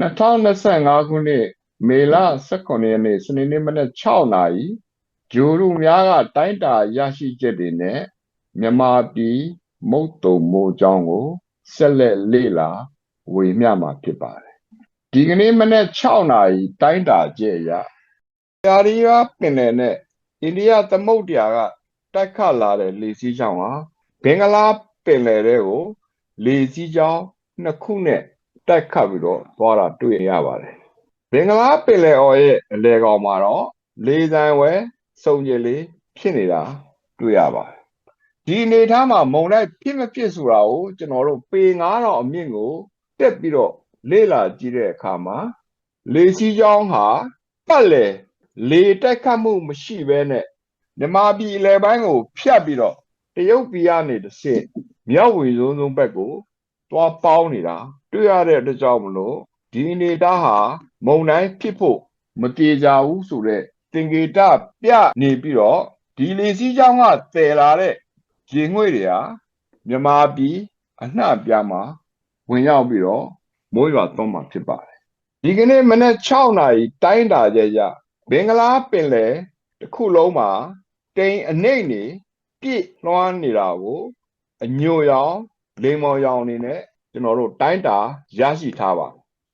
2025ခုနှစ်မေလ18ရက်နေ့စနေနေ့မနက်6နာရီဂျိုရုများကတိုင်းတာရရှိချက်တွေနဲ့မြန်မာပြည်မုတ်တုံမိုးကြောင်းကိုဆက်လက်လေ့လာဝေမျှမှာဖြစ်ပါတယ်ဒီကနေ့မနက်6နာရီတိုင်းတာချက်အရယာရီယာပင်လယ်နဲ့အိန္ဒိယသမုဒ္ဒရာကတိုက်ခတ်လာတဲ့လေစီးကြောင်းဟာဘင်္ဂလားပင်လယ်တွေကိုလေစီးကြောင်းနှစ်ခုနဲ့ တိုက်ခတ်ပြီးတော့သွားတာတွေ့ရပါတယ်ဘင်္ဂလားပင်လယ်အော်ရဲ့အလဲကောင်မှာတော့လေဆံဝဲစုံကြည်လေးဖြစ်နေတာတွေ့ရပါတယ်ဒီအနေထားမှာမုံလိုက်ဖြစ်မဖြစ်ဆိုတာကိုကျွန်တော်တို့ပေ9000အမြင့်ကိုတက်ပြီးတော့လေ့လာကြည့်တဲ့အခါမှာလေစီးကြောင်းဟာပတ်လေလေတိုက်ခတ်မှုမရှိဘဲနဲ့မြမပြည်အလဲပိုင်းကို ဖြတ်ပြီးတော့တရုတ်ပြည်ကနေတစ်ဆင့်မြောက်ဝေဆုံးဆုံးဘက်ကိုသွားပေါင်းနေတာ တွေ့ရတဲ့အတွက်ကြောင့်မလို့ဒီအနေထားဟာမုံတိုင်းဖြစ်ဖို့မတေကြဘူးဆိုတော့တင်ကေတပြနေပြီးတော့ဒီလေစီးကြောင်းကတည်လာတဲ့ရေငွေ့တွေဟာမြမာပြည်အနှံ့ပြားမှာဝင်ရောက်ပြီးတော့မိုးရွာသွန်းမှာဖြစ်ပါတယ်ဒီကနေ့မနက်6နာရီတိုင်းတာကြရဘင်္ဂလားပင်လယ်တစ်ခုလုံးမှာတိမ်အနှိမ့်နေပြည့်လွှမ်းနေတာကိုအညိုရောင်လိမ္မော်ရောင်အနေနဲ့ ကျွန်တော်တို့တိုင်းတာရရှိထားပါ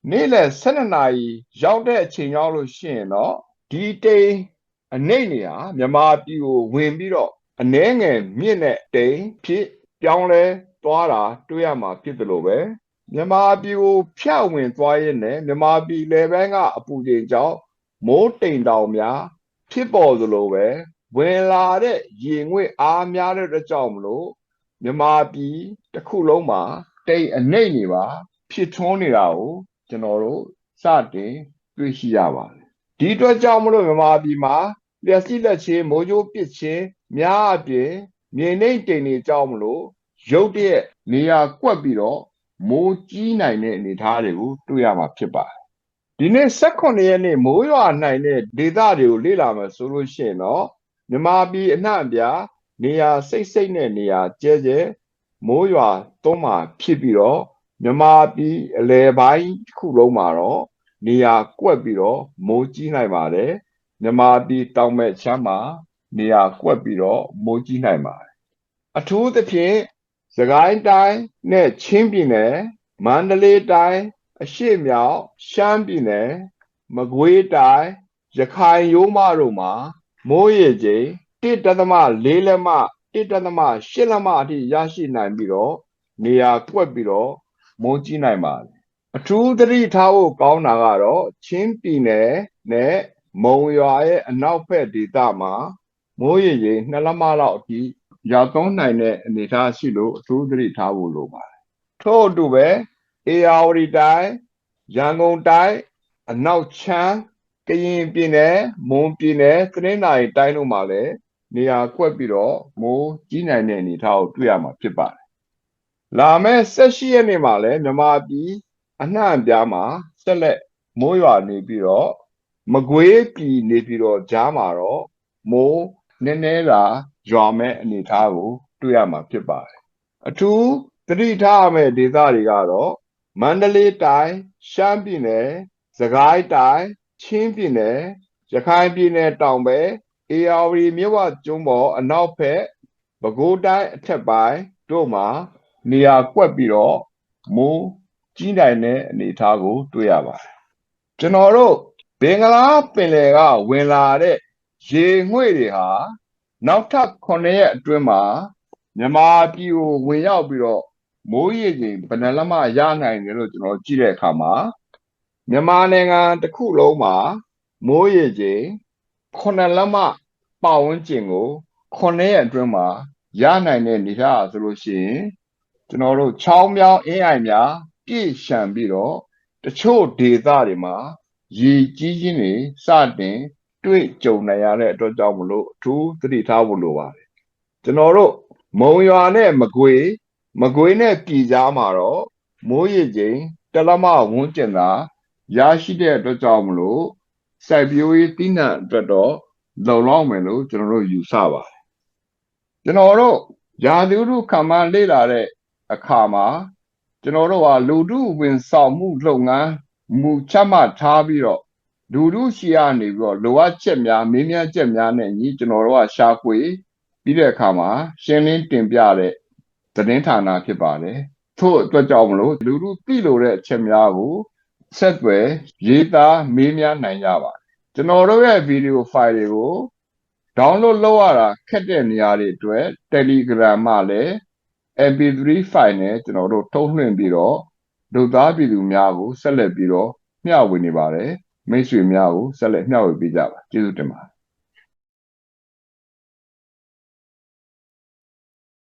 နေ့လယ်12နာရီရောက်တဲ့အချိန်ရောက်လို့ရှိရင်တော့ဒီတိမ်အနှိမ့်နေဟာမြမာပြည်ကိုဝင်ပြီးတော့အနှဲငယ်မြင့်တဲ့တိမ်ဖြစ်ပြောင်းလဲသွားတာတွေ့ရမှာဖြစ်တယ်လို့ပဲမြန်မာပြည်ကိုဖြတ်ဝင်သွားရင်းနဲ့မြန်မာပြည်လေဘန်းကအပူချိန်ကြောင့်မိုးတိမ်တောင်များဖြစ်ပေါ်သလိုပဲဝင်လာတဲ့ရေငွေ့အားများတဲ့အတွက်ကြောင့်မလို့မြန်မာပြည်တစ်ခုလုံးမှာ တိမ်အနှိမ့်နေပါ ဖြစ်ထွန်းနေတာကိုကျွန်တော်တို့စတင်တွေ့ရှိရပါတယ်ဒီအတွက်ကြောင့်မလို့မြန်မာပြည်မှာလျှက်စီးလက်ချင်းမိုးကြိုးပစ်ချင်းများအပြင်မြေနှိမ့်တိမ်နေကြောင်းမလို့ရုတ်တရက်နေရာကွက်ပြီးတော့မိုးကြီးနိုင်တဲ့အနေအထားတွေကိုတွေ့ရမှာဖြစ်ပါတယ်ဒီနေ့18ရက်နေ့မိုးရွာနိုင်တဲ့ဒေသတွေကိုလေ့လာမယ်ဆိုလို့ရှိရင်တော့မြမာပြည်အနှံ့အပြားနေရာစိတ်စိတ်နဲ့နေရာကျဲကျဲ မိုးရွာသွန်းမှာဖြစ်ပြီးတော့မြမာပြည်အလဲပိုင်းတစ်ခုလုံးမှာတော့နေရာကွက်ပြီးတော့မိုးကြီးနိုင်ပါတယ်မြမာပြည်တောင်မဲ့ချမ်းမှာနေရာကွက်ပြီးတော့မိုးကြီးနိုင်ပါတယ်အထူးသဖြင့်စကိုင်းတိုင်းနဲ့ချင်းပြည်နယ်မန္တလေးတိုင်းအရှိမြောက်ရှမ်းပြည်နယ်မကွေးတိုင်းရခိုင်ရိုးမတို့မှာမိုးရေချိန်1.4လက်မ 1.8လက်မအထိရရှိနိုင်ပြီးတော့နေရာကွက်ပြီးတော့မိုးကြီးနိုင်ပါတယ်အထူးသတိထားဖို့ကောင်းတာကတော့ချင်းပြည်နယ်နဲ့မုံရွာရဲ့အနောက်ဘက်ဒေသမှာမိုးရေချိန်2လက်မလောက်အထိရောက်သုံးနိုင်တဲ့အနေအထားရှိလို့အထူးသတိထားဖို့လိုပါတယ်ထို့အတူပဲအေယာဝတီတိုင်းရန်ကုန်တိုင်းအနောက်ချမ်းကရင်ပြည်နယ်မွန်ပြည်နယ်သနင်္သာရီတိုင်းတို့မှာလည်း နေရာကွက်ပြီးတော့မိုးကြီးနိုင်တဲ့အနေအထားကိုတွေ့ရမှာဖြစ်ပါတယ်လာမယ့်18ရက်နေ့မှာလည်းမြန်မာပြည်အနှံ့အပြားမှာဆက်လက်မိုးရွာနေပြီးတော့မကွေးပြည်နေပြီးတော့ကြားမှာတော့မိုးနည်းနည်းသာရွာမဲ့အနေအထားကိုတွေ့ရမှာဖြစ်ပါတယ်အထူးသတိထားရမယ့်ဒေသတွေကတော့မန္တလေးတိုင်းရှမ်းပြည်နယ်စကိုင်းတိုင်းချင်းပြည်နယ်ရခိုင်ပြည်နယ်တောင်ဘက် အေရဝတီမြစ်ဝကျွန်းပေါ်အနောက်ဘက်ပဲခူးတိုင်းအထက်ပိုင်းတို့မှာနေရာကွက်ပြီးတော့မိုးကြီးနိုင်တဲ့အနေအထားကို တွေ့ရပါတယ်ကျွန်တော်တို့ဘင်္ဂလားပင်လယ်ကဝင်လာတဲ့ရေငွေ့တွေဟာနောက်ထပ်9ရက်အတွင်းမှာမြန်မာပြည်ကိုဝင်ရောက်ပြီးတော့မိုးရေချိန်ဘယ်နှလက်မရနိုင်တယ်လို့ကျွန်တော်ကြည့်တဲ့အခါမှာမြန်မာနိုင်ငံတစ်ခုလုံးမှာမိုးရေချိန် 9လက်မပတ်ဝန်းကျင်ကို9ရက်အတွင်းမှာရနိုင်တဲ့နေရာဆိုလို့ရှိရင်ကျွန်တော်တို့ချောင်းမြောင်းအင်းအိုင်များပြည့်ရှံပြီးတော့တချို့ဒေသတွေမှာရေကြီးခြင်းတွေစတင်တွေ့ကြုံနိုင်ရတဲ့အတွက်ကြောင့်မလို့အထူးသတိထားဖို့လိုပါတယ်ကျွန်တော်တို့မုံရွာနဲ့မကွေမကွေနဲ့ပြည်ကြားမှာတော့မိုးရေချိန်တလမဝန်းကျင်သာရရှိတဲ့အတွက်ကြောင့်မလို့ စိုက်ပျိုးရေးတိနှံအတွက်တော့လုံလောက်မယ်လို့ကျွန်တော်တို့ယူဆပါတယ်ကျွန်တော်တို့ယာသူတို့ခံမှန်းလေ့လာတဲ့အခါမှာကျွန်တော်တို့ဟာလူထုဝင်ဆောင်မှုလုပ်ငန်းမူချမှတ်ထားပြီးတော့လူလူရှိရနေပြီးတော့လိုအပ်ချက်များမေးမြန်းချက်များနဲ့ညီကျွန်တော်တို့ကရှာဖွေပြီးတဲ့အခါမှာရှင်းလင်းတင်ပြတဲ့သတင်းဌာနဖြစ်ပါတယ်ထို့အတွက်ကြောင့်မလို့လူလူသိလို့တဲ့အချက်များကို ဆက်သွယ်ရေးသားမေးမြန်းနိုင်ကြပါတယ်ကျွန်တော်တို့ရဲ့ဗီဒီယိုဖိုင်တွေကို download လုပ်ရတာခက်တဲ့နေရာတွေအတွက် Telegram မှာလည်း MP3 file နဲ့ကျွန်တော်တို့ထုတ်လွှင့်ပြီးတော့ဒုသားပြည်သူများကိုဆက်လက်ပြီးတော့မျှဝေနေပါတယ်မိတ်ဆွေများကိုဆက်လက်မျှဝေပေးကြပါကျေးဇူးတင်ပါတယ်